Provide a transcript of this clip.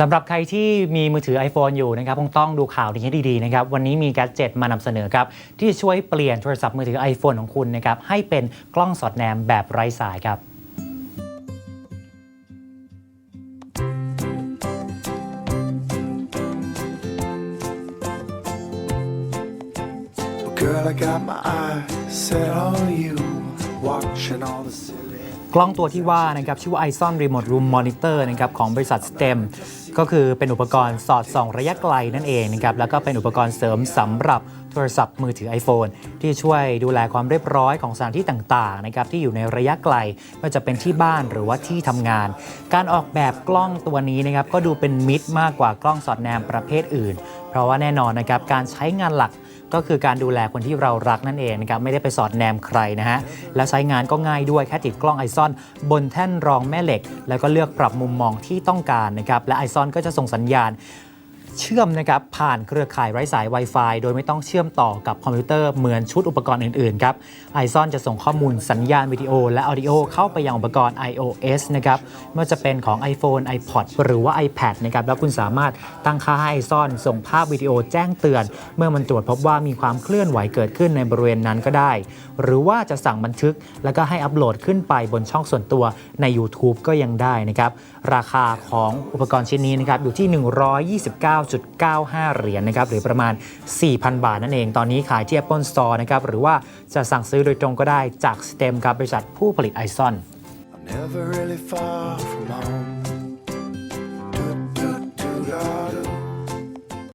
สำหรับใครที่มีมือถือ iPhone อยู่นะครับคงต้องดูข่าวนี้ให้ดีๆนะครับวันนี้มีแกดเจ็ตมานำเสนอครับ ที่ช่วยเปลี่ยนโทรศัพท์มือถือ iPhone ของคุณนะครับให้เป็นกล้องสอดแนมแบบไร้สายครับ Girl, I got my eyes set on you, watching all the silly. กล้องตัวที่ว่านะครับชื่อว่า iSon Remote Room Monitor นะครับของบริษัท STEM ก็คือเป็นอุปกรณ์สอดส่องระยะไกลนั่นเองนะครับแล้วก็เป็นอุปกรณ์เสริมสำหรับโทรศัพท์มือถือ iPhone ที่ช่วยดูแลความเรียบร้อยของสถานที่ต่างๆนะครับที่อยู่ในระยะไกลไม่ว่าจะเป็นที่บ้านหรือว่าที่ทำงาน การออกแบบกล้องตัวนี้นะครับก็ดูเป็นมิตรมากกว่ากล้องสอดแนมประเภทอื่น เพราะว่าแน่นอนนะครับการใช้งานหลักก็คือการดูแลคนที่เรารักนั่นเองนะครับไม่ได้ไปสอดแนมใครนะฮะแล้วใช้งานก็ง่ายด้วยแค่ติดกล้องไอซอนบนแท่นรองแม่เหล็ก แล้วก็เลือกปรับมุมมองที่ต้องการนะครับและไอซอนก็จะส่งสัญญาณ เชื่อมนะครับผ่านเครือข่ายไร้สาย Wi-Fi โดยไม่ต้องเชื่อมต่อกับคอมพิวเตอร์เหมือนชุดอุปกรณ์อื่นๆครับไอซอนจะส่งข้อมูลสัญญาณวิดีโอและออดิโอเข้าไปยังอุปกรณ์ iOS นะครับไม่ว่าจะเป็นของ iPhone iPod หรือว่า iPad นะครับแล้วคุณสามารถตั้งค่าให้ไอซอนส่งภาพวิดีโอแจ้งเตือน เมื่อมันตรวจพบว่ามีความเคลื่อนไหวเกิดขึ้นในบริเวณนั้นก็ได้ หรือว่าจะสั่งบันทึก แล้วก็ให้อัปโหลดขึ้นไปบนช่องส่วนตัวใน YouTube ก็ยังได้นะครับราคาของอุปกรณ์ชิ้นนี้นะครับอยู่ที่9.95 เหรียญนะครับหรือประมาณ 4,000 บาทนั่นเอง ตอนนี้ขายที่ Apple Store นะครับหรือว่าจะสั่งซื้อโดยตรงก็ได้จากสเต็มครับบริษัทผู้ผลิต iSon I'm never really far from home.